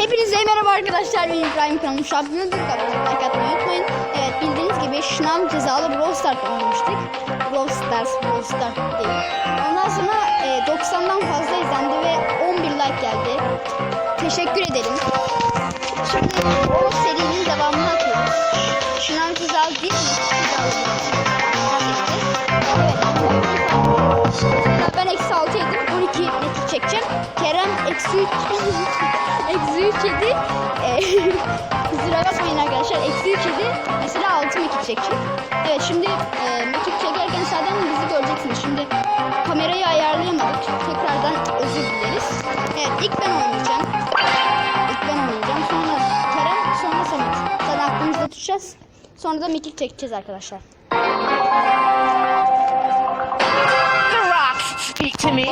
Hepinize merhaba arkadaşlar. Ben İbrahim Kanalım Şampiyonu Türk kanalına like atmayı unutmayın. Evet bildiğiniz gibi şınav cezalı Brawl Stars oynamıştık. Brawl Stars, Brawl Stars değil. Ondan sonra e, 90'dan fazla izlendi ve 11 like geldi. Teşekkür ederim. Şimdi o serinin devamını atıyoruz. Şınav cezalı değil mi? Cezalı eksi 3 eksi 3 yedi. Ee, Kusura bakmayın arkadaşlar. Eksi 3 yedi. Mesela 6 mekik çekecek. Evet şimdi e, mekik çekerken zaten bizi göreceksiniz. Şimdi kamerayı ayarlayamadık. Tekrardan özür dileriz. Evet ilk ben oynayacağım. İlk ben oynayacağım. Sonra Kerem sonra Samet. Sana aklımızda tutacağız. Sonra da mekik çekeceğiz arkadaşlar. The rocks speak to me.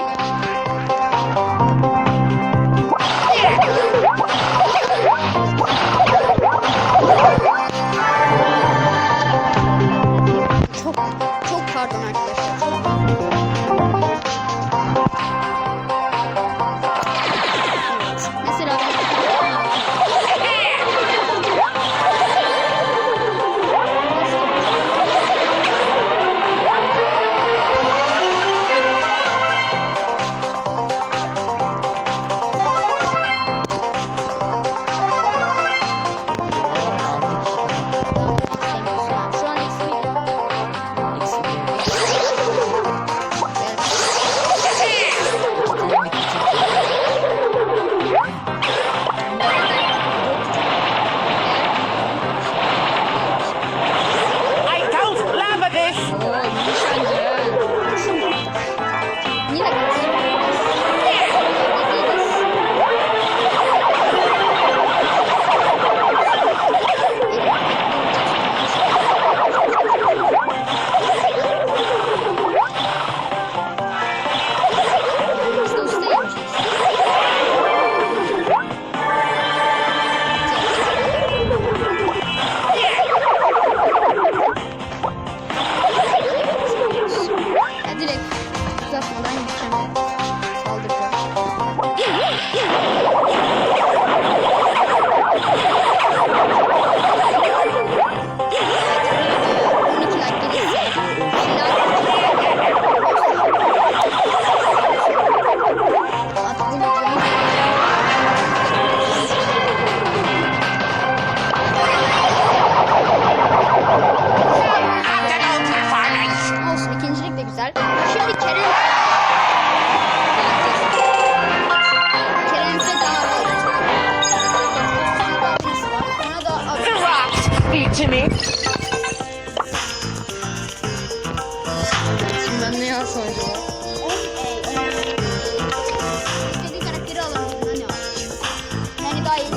Speak to me. Ben ne yazsam acaba? İstediği karakteri alabilirsin hani o. Yani daha iyi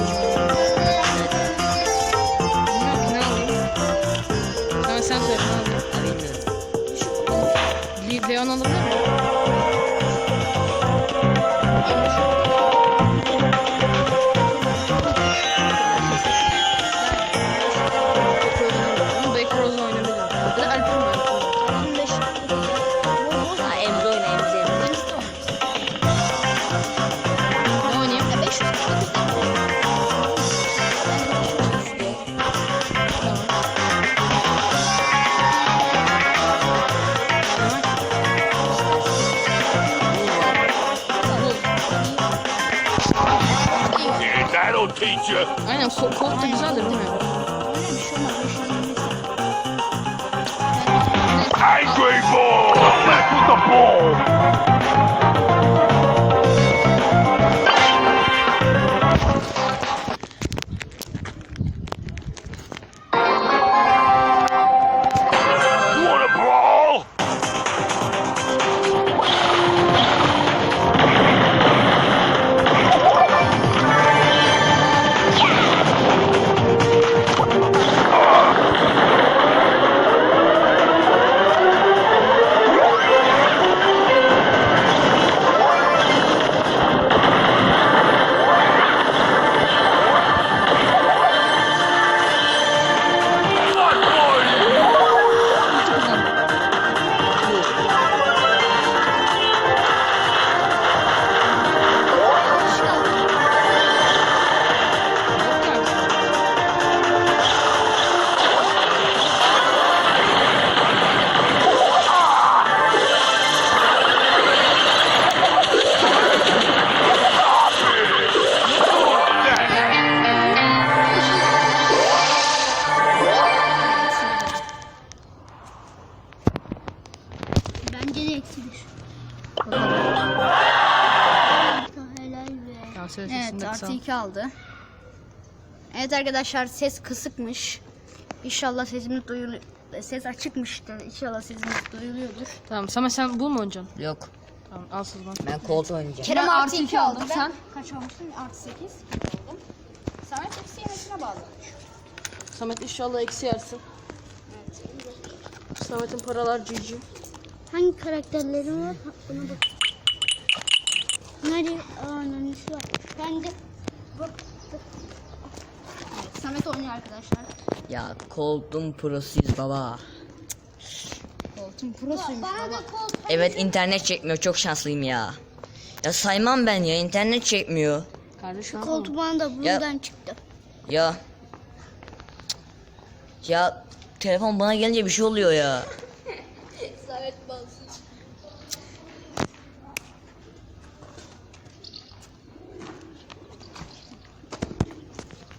ne alayım? Tamam sen söyle ne alayım? Le- Leon alabilir miyim? Aynen sol kol da güzeldir değil mi? Angry ball. Back with the ball. Bence de eksidir. Evet artı iki aldı. Evet arkadaşlar ses kısıkmış. İnşallah sesimiz duyulur. Ses açıkmıştır. İnşallah sesimiz duyuluyordur. Tamam ama sen bu mu oynayacaksın? Yok. Tamam al Sızman. Ben koltuğu oynayacağım. Kerem artı, artı iki, iki aldım. Sen? kaç almıştın? Artı sekiz aldım. Samet eksi yemesine bağlı. Samet inşallah eksi yersin. Evet. Samet'in paralar cici. Hangi karakterlerim var? Buna bak. Nerede? Aa nanisi var. Ben de bak. Evet, Samet oynuyor arkadaşlar. Ya Colt'un prosuyuz baba. Koltuğun prosuymuş baba. Evet internet çekmiyor çok şanslıyım ya. Ya saymam ben ya internet çekmiyor. Kardeşim Koltuğu bana da bundan çıktı. Ya. Ya telefon bana gelince bir şey oluyor ya. Samet balsın.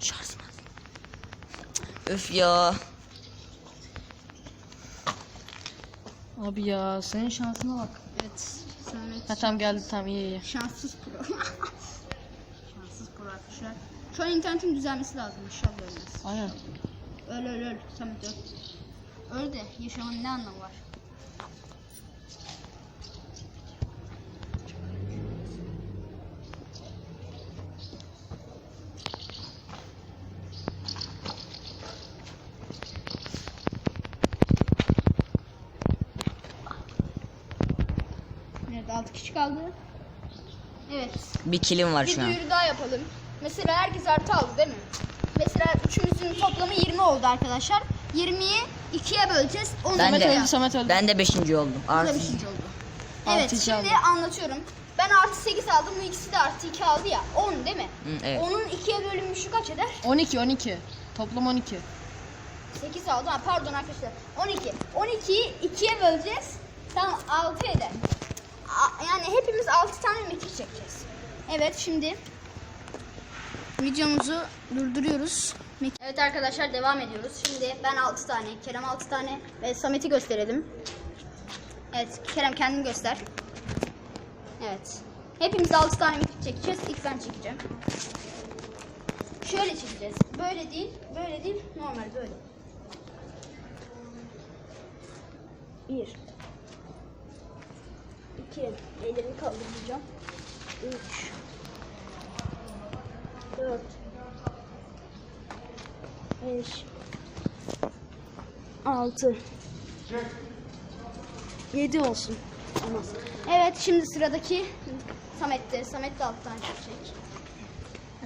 Şarjım az. Öf ya. Abi ya senin şansına bak. Evet. Samet Ha tamam geldi tamam iyi iyi. şanssız pro. şanssız pro arkadaşlar. Şu an internetin düzelmesi lazım. İnşallah ölmez. Aynen. Öl öl öl. Samet öl. Öl de yaşamanın ne anlamı var? Evet 6 kişi kaldı. Evet Bir kilim var bir şu an. duyuru daha yapalım. Mesela herkes artı aldı değil mi? Mesela üçümüzün toplamı 20 oldu arkadaşlar. 20'yi ikiye böleceğiz. Onu Ben de. öldü, Samet öldü. Ben de beşinci oldum. Bu da Artı. beşinci oldu. Artı Evet iki şimdi aldım. anlatıyorum. Ben artı 8 aldım. Bu ikisi de artı 2 aldı ya. 10 değil mi? Hı, evet. Onun ikiye bölünmüşü kaç eder? 12 12. Toplam 12. 8 aldı. Ha, pardon arkadaşlar. 12. 12'yi ikiye böleceğiz. Tamam 6 eder. Yani hepimiz 6 tane mekik çekeceğiz. Evet şimdi videomuzu durduruyoruz. Evet arkadaşlar devam ediyoruz. Şimdi ben 6 tane, Kerem 6 tane ve Samet'i gösterelim. Evet Kerem kendini göster. Evet. Hepimiz 6 tane mekik çekeceğiz. İlk ben çekeceğim. Şöyle çekeceğiz. Böyle değil, böyle değil, normal böyle. Bir. İki. Ellerimi kaldıracağım. Üç. Dört. Beş. Altı. Yedi olsun. Olmaz. Evet şimdi sıradaki Samet'te. Samet de alttan çekecek.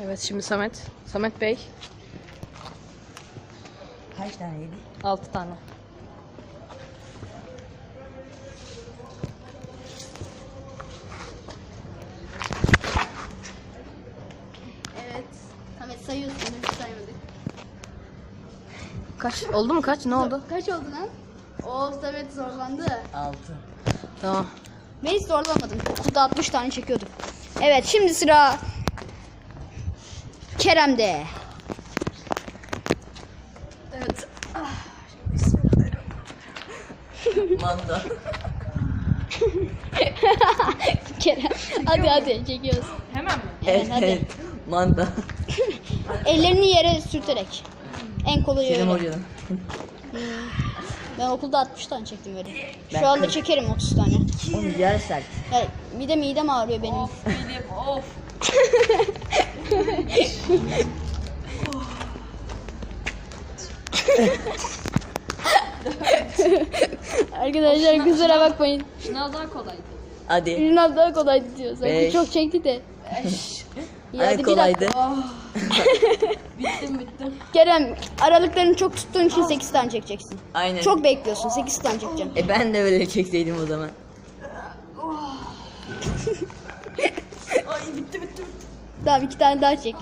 Evet şimdi Samet. Samet Bey. Kaç tane yedi? 6 tane. Evet. Samet sayıyorsun. Biz saymadık. Kaç? Oldu mu kaç? Ne oldu? Kaç oldu lan? Oo Samet zorlandı. Altı. Tamam. Ben hiç zorlamadım. Kutuda 60 tane çekiyordum. Evet şimdi sıra Kerem'de. Evet. Manda. Kerem. Hadi hadi çekiyoruz. Hemen mi? Evet hadi. evet. Manda. Ellerini yere sürterek. En kolayı Selim öyle. hocanın. Ben okulda 60 tane çektim öyle. Ben Şu anda kırk. çekerim 30 tane. Oğlum yer sert. Evet, bir de midem ağrıyor benim. Benim of. Arkadaşlar kusura bakmayın. Şınav daha kolaydı. Hadi. Ünal daha kolaydı diyor. Sanki Beş. çok çekti de. Hadi bir kolaydı. dakika. Bittim bittim. Kerem aralıklarını çok tuttuğun için 8 tane çekeceksin. Aynen. Çok bekliyorsun 8 tane çekeceğim. E ben de böyle çekseydim o zaman. Tamam iki tane daha çek.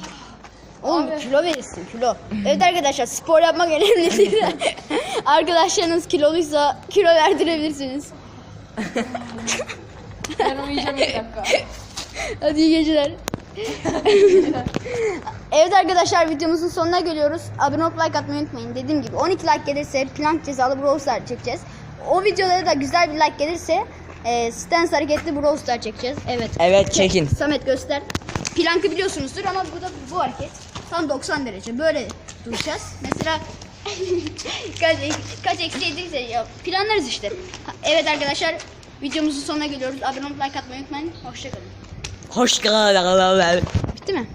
Oğlum kilo verirsin kilo. Evet arkadaşlar spor yapmak önemli değil. Arkadaşlarınız kiloluysa kilo verdirebilirsiniz. Ben uyuyacağım bir dakika. Hadi iyi geceler. evet arkadaşlar videomuzun sonuna geliyoruz. Abone olup like atmayı unutmayın. Dediğim gibi 12 like gelirse plank cezalı Brawl Star çekeceğiz. O videolara da güzel bir like gelirse e, stance hareketli Brawl Star çekeceğiz. Evet. Evet çekin. Samet göster. plankı biliyorsunuzdur ama bu da bu hareket. Tam 90 derece. Böyle duracağız. Mesela kaç, kaç eksi yediyse ya planlarız işte. Evet arkadaşlar videomuzun sonuna geliyoruz. Abone olup like atmayı unutmayın. Hoşçakalın. Hoş geldin. Bitti mi?